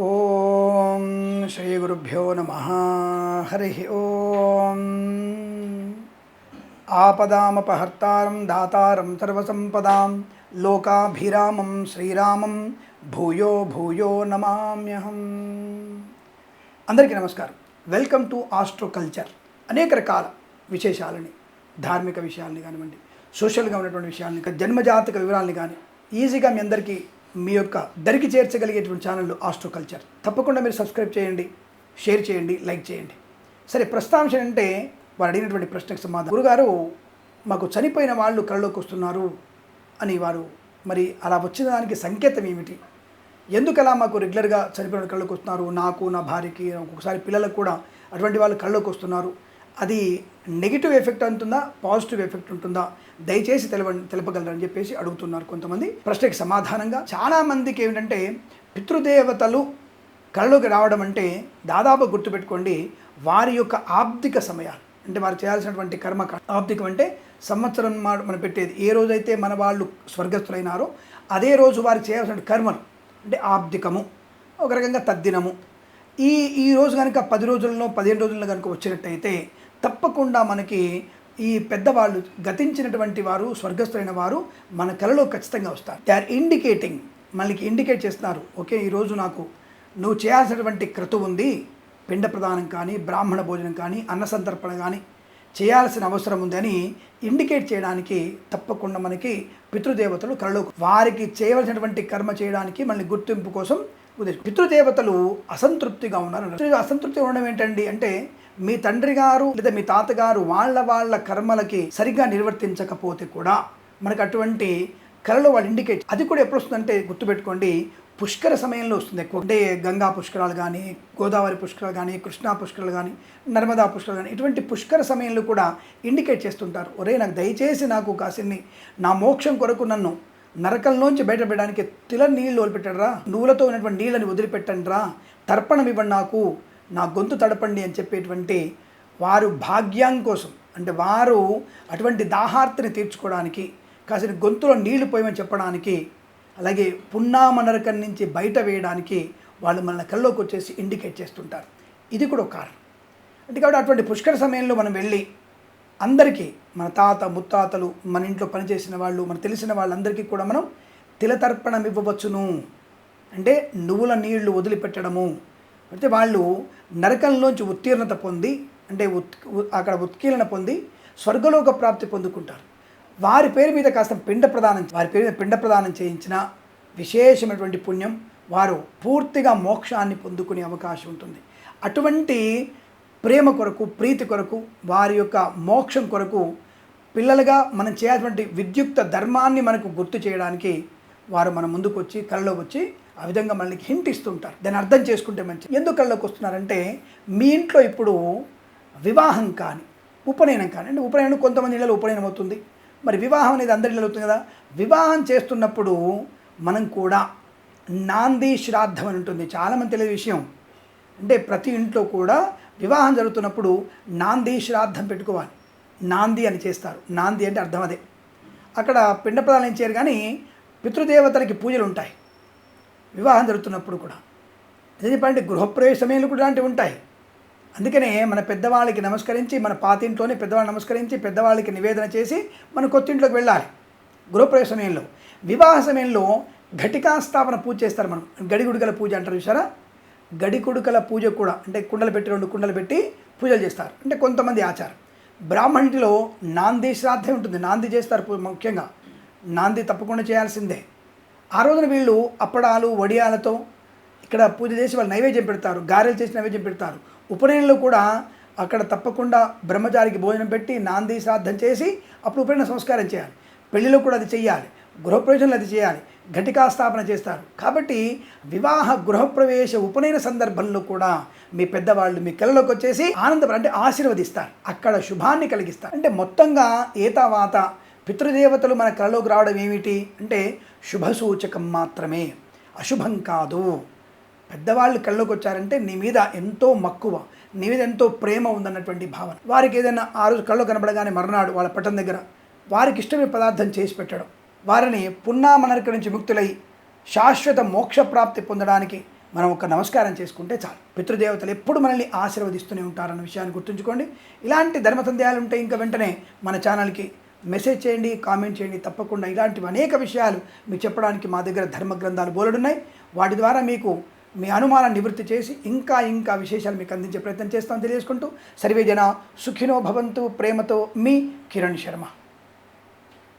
ఓం శ్రీ గురుభ్యో నమ. హరి ఓం. ఆపదామపహర్తారం దాతారం సర్వసంపదాం లోకాభిరామం శ్రీరామం భూయో భూయో నమామ్యహం. అందరికీ నమస్కారం. వెల్కమ్ టు ఆస్ట్రో కల్చర్ అనేక రకాల విశేషాలని ధార్మిక విషయాల్ని కానివ్వండి సోషల్గా ఉన్నటువంటి విషయాల్ని జన్మజాతక వివరాలని కానీ ఈజీగా మీ అందరికీ మీ యొక్క దరికి చేర్చగలిగేటువంటి ఛానల్ ఆస్ట్రో కల్చర్ తప్పకుండా మీరు సబ్స్క్రైబ్ చేయండి షేర్ చేయండి లైక్ చేయండి. సరే ప్రస్తాంశం అంటే వారు అడిగినటువంటి ప్రశ్నకు సమాధానం. గురుగారు మాకు చనిపోయిన వాళ్ళు కళ్ళలోకి వస్తున్నారు అని వారు మరి అలా వచ్చిన దానికి సంకేతం ఏమిటి? ఎందుకు అలా మాకు రెగ్యులర్గా చనిపోయిన కళ్ళకు కళ్ళలోకి వస్తున్నారు? నాకు నా భార్యకి ఒక్కొక్కసారి పిల్లలకు కూడా అటువంటి వాళ్ళు కళ్ళలోకి వస్తున్నారు. అది నెగిటివ్ ఎఫెక్ట్ ఉంటుందా పాజిటివ్ ఎఫెక్ట్ ఉంటుందా? దయచేసి తెలవ తెలపగలరని చెప్పేసి అడుగుతున్నారు కొంతమంది. ప్రశ్నకి సమాధానంగా చాలా మందికి ఏమిటంటే పితృదేవతలు కళ్ళలోకి రావడం అంటే దాదాపు గుర్తుపెట్టుకోండి వారి యొక్క ఆబ్దిక సమయాలు. అంటే వారు చేయాల్సినటువంటి కర్మ ఆబ్దికం అంటే సంవత్సరం మనం పెట్టేది. ఏ రోజైతే మన వాళ్ళు స్వర్గస్థులైనారో అదే రోజు వారు చేయాల్సిన కర్మలు. అంటే ఆబ్దికము ఒక రకంగా తద్దినము. ఈ ఈ రోజు కనుక పది రోజుల్లో పదిహేను రోజుల్లో కనుక వచ్చినట్టయితే తప్పకుండా మనకి ఈ పెద్దవాళ్ళు గతించినటువంటి వారు స్వర్గస్థులైన వారు మన కళలో ఖచ్చితంగా వస్తారు. దే ఆర్ ఇండికేటింగ్ మనకి ఇండికేట్ చేస్తున్నారు. ఓకే ఈరోజు నాకు నువ్వు చేయాల్సినటువంటి క్రతు ఉంది. పిండ ప్రదానం కానీ బ్రాహ్మణ భోజనం కానీ అన్న సంతర్పణ కానీ చేయాల్సిన అవసరం ఉందని ఇండికేట్ చేయడానికి తప్పకుండా మనకి పితృదేవతలు కళలో వారికి చేయవలసినటువంటి కర్మ చేయడానికి మళ్ళీ గుర్తింపు కోసం ఉద్దేశం పితృదేవతలు అసంతృప్తిగా ఉన్నారు. అసంతృప్తి అసంతృప్తిగా ఉండడం ఏంటండి అంటే మీ తండ్రి గారు లేదా మీ తాతగారు వాళ్ళ వాళ్ళ కర్మలకి సరిగ్గా నిర్వర్తించకపోతే కూడా మనకు అటువంటి కళలో వాళ్ళు ఇండికేట్ అది కూడా ఎప్పుడు వస్తుందంటే గుర్తుపెట్టుకోండి పుష్కర సమయంలో వస్తుంది ఎక్కువ. అంటే గంగా పుష్కరాలు కానీ గోదావరి పుష్కరాలు కానీ కృష్ణా పుష్కరాలు కానీ నర్మదా పుష్కరాలు కానీ ఇటువంటి పుష్కర సమయంలో కూడా ఇండికేట్ చేస్తుంటారు. ఒరే నాకు దయచేసి నాకు కాసిన్ని నా మోక్షం కొరకు నన్ను నరకంలోంచి బయటపడడానికి తిల నీళ్ళు వదిలిపెట్టడరా నువ్వులతో ఉన్నటువంటి నీళ్ళని వదిలిపెట్టండి రా తర్పణం ఇవ్వండి నాకు నా గొంతు తడపండి అని చెప్పేటువంటి వారు భాగ్యం కోసం అంటే వారు అటువంటి దాహార్తిని తీర్చుకోవడానికి కాసిన గొంతులో నీళ్ళు పోయమని చెప్పడానికి అలాగే పున్నామనరకం నుంచి బయట వేయడానికి వాళ్ళు మన కల్లోకి వచ్చేసి ఇండికేట్ చేస్తుంటారు. ఇది కూడా ఒక కారణం. అంటే కాబట్టి అటువంటి పుష్కర సమయంలో మనం వెళ్ళి అందరికీ మన తాత ముత్తాతలు మన ఇంట్లో పనిచేసిన వాళ్ళు మన తెలిసిన వాళ్ళందరికీ కూడా మనం తిలతర్పణం ఇవ్వవచ్చును. అంటే నువ్వుల నీళ్ళు వదిలిపెట్టడము అయితే వాళ్ళు నరకంలోంచి ఉత్తీర్ణత పొంది అంటే ఉత్ అక్కడ ఉత్కీర్ణ పొంది స్వర్గలోక ప్రాప్తి పొందుకుంటారు. వారి పేరు మీద కాస్త పిండ ప్రదానం వారి పేరు మీద పిండ ప్రదానం చేయించిన విశేషమైనటువంటి పుణ్యం వారు పూర్తిగా మోక్షాన్ని పొందుకునే అవకాశం ఉంటుంది. అటువంటి ప్రేమ కొరకు ప్రీతి కొరకు వారి యొక్క మోక్షం కొరకు పిల్లలుగా మనం చేయాల్సినటువంటి విద్యుక్త ధర్మాన్ని మనకు గుర్తు చేయడానికి వారు మన ముందుకు వచ్చి కళ్ళలో వచ్చి ఆ విధంగా మనకి హింట్ ఇస్తుంటారు. దాన్ని అర్థం చేసుకుంటే మంచిది. ఎందుకు కళ్ళలోకి వస్తున్నారంటే మీ ఇంట్లో ఇప్పుడు వివాహం కానీ ఉపనయనం కానీ అంటే ఉపనయనం కొంతమంది ఇళ్ళలో ఉపనయనం అవుతుంది. మరి వివాహం అనేది అందరి ఇళ్ళలో అవుతుంది కదా. వివాహం చేస్తున్నప్పుడు మనం కూడా నాంది శ్రాద్ధం అని ఉంటుంది. చాలామంది తెలియని విషయం. అంటే ప్రతి ఇంట్లో కూడా వివాహం జరుగుతున్నప్పుడు నాంది శ్రాద్ధం పెట్టుకోవాలి. నాంది అని చేస్తారు. నాంది అంటే అర్థం అదే. అక్కడ పిండ ప్రదానం చేయరు కానీ పితృదేవతలకి పూజలు ఉంటాయి వివాహం జరుగుతున్నప్పుడు కూడా. ఎందుకంటే గృహప్రవేశ సమయంలో కూడా లాంటివి ఉంటాయి. అందుకనే మన పెద్దవాళ్ళకి నమస్కరించి మన పాతింట్లోనే పెద్దవాళ్ళు నమస్కరించి పెద్దవాళ్ళకి నివేదన చేసి మన కొత్తింట్లోకి వెళ్ళాలి. గృహప్రవేశ సమయంలో వివాహ సమయంలో ఘటికా స్థాపన పూజ చేస్తారు మనం. గడిగుడికల పూజ అంటారు చూసారా? గడికుడుకల పూజ కూడా అంటే కుండలు పెట్టి రెండు కుండలు పెట్టి పూజలు చేస్తారు. అంటే కొంతమంది ఆచారం. బ్రాహ్మణిలో నాంది శ్రాద్ధం ఉంటుంది. నాంది చేస్తారు ముఖ్యంగా. నాంది తప్పకుండా చేయాల్సిందే. ఆ రోజున వీళ్ళు అప్పడాలు వడియాలతో ఇక్కడ పూజ చేసి వాళ్ళు నైవేద్యం పెడతారు గారెలు చేసి నైవేద్యం పెడతారు. ఉపనయనంలో కూడా అక్కడ తప్పకుండా బ్రహ్మచారికి భోజనం పెట్టి నాంది శ్రాద్ధం చేసి అప్పుడు ఉపనయన సంస్కారం చేయాలి. పెళ్ళిలో కూడా అది చేయాలి గృహప్రవేశంలో అది చేయాలి ఘటికా స్థాపన చేస్తారు. కాబట్టి వివాహ గృహప్రవేశ ఉపనయన సందర్భంలో కూడా మీ పెద్దవాళ్ళు మీ కళ్ళలోకి వచ్చేసి ఆనందపడ అంటే ఆశీర్వదిస్తారు. అక్కడ శుభాన్ని కలిగిస్తారు. అంటే మొత్తంగా ఏతావాత పితృదేవతలు మన కళలోకి రావడం ఏమిటి? అంటే శుభసూచకం మాత్రమే. అశుభం కాదు. పెద్దవాళ్ళు కళ్ళలోకి వచ్చారంటే నీ మీద ఎంతో మక్కువ నీ మీద ఎంతో ప్రేమ ఉందన్నటువంటి భావన. వారికి ఏదైనా ఆ రోజు కళ్ళు కనబడగానే మర్నాడు వాళ్ళ పట్టం దగ్గర వారికి ఇష్టమైన పదార్థం చేసి పెట్టడం. వారిని పున్నామనరిక నుంచి ముక్తులై శాశ్వత మోక్ష ప్రాప్తి పొందడానికి మనం ఒక నమస్కారం చేసుకుంటే చాలు. పితృదేవతలు ఎప్పుడు మనల్ని ఆశీర్వదిస్తూనే ఉంటారన్న విషయాన్ని గుర్తుంచుకోండి. ఇలాంటి ధర్మ సందేహాలు ఉంటే ఇంకా వెంటనే మన ఛానల్కి మెసేజ్ చేయండి కామెంట్ చేయండి తప్పకుండా ఇలాంటివి అనేక విషయాలు మీకు చెప్పడానికి మా దగ్గర ధర్మ గ్రంథాలు బోలెడున్నాయి. వాటి ద్వారా మీకు మీ అనుమానం నివృత్తి చేసి ఇంకా ఇంకా విశేషాలు మీకు అందించే ప్రయత్నం చేస్తామని తెలియజేసుకుంటూ. సర్వేజన సుఖినో భవంతు ప్రేమతో మీ కిరణ్ శర్మ.